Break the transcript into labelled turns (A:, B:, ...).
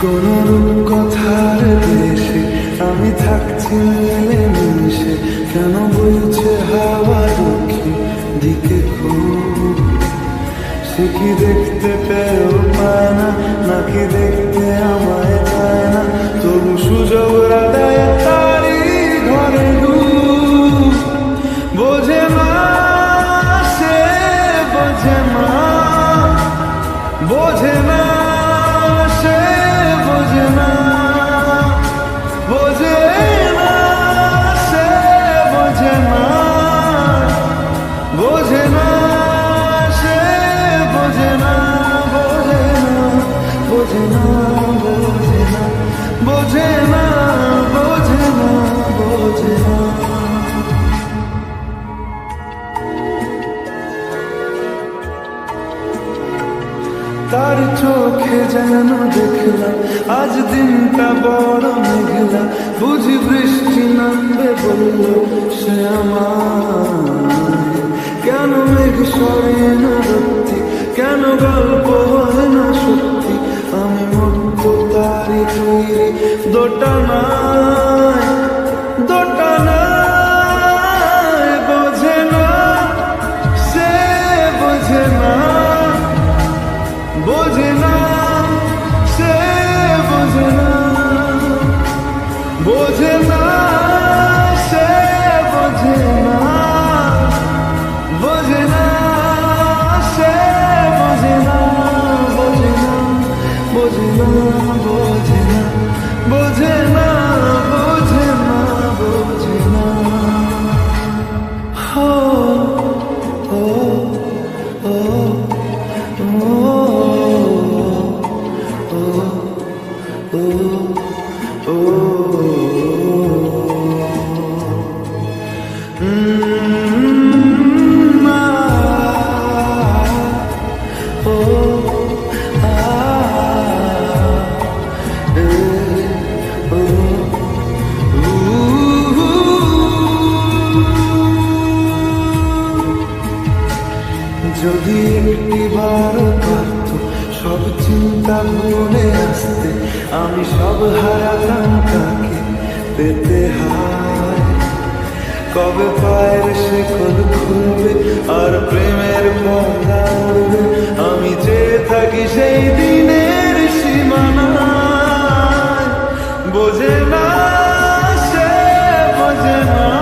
A: কোন কথার দেশে আমি থাকছি কেন বলছে হাওয়া দক্ষিণ দিকে সে কি দেখতে পেয়েও পায় না নাকি দেখতে আমায় চায় না তবু সুযোগ তারি ঘরে বোঝে বোঝে না বোঝে চোখে যেন দেখলাম, আজ দিনটা বড় মেঘলা। বুঝি বৃষ্টি নামবে বলল সে কেন মেঘ সরে না সত্যি কেন গল্প হয় না সত্যি? আমি মুক্ত তারি তৈরি দোটানায় দোটানায় Oh. যদি একটি বার পারত, সব চিন্তা ভুলে আসতে, আমি সব হারাতাম তাকে পেতে হায়। কবে পায়ের শেকল খুলবে আর প্রেমের পর্দা উড়বে, আমি চেয়ে থাকি সেই দিনের সীমানায়। বোঝে না সে, বোঝে না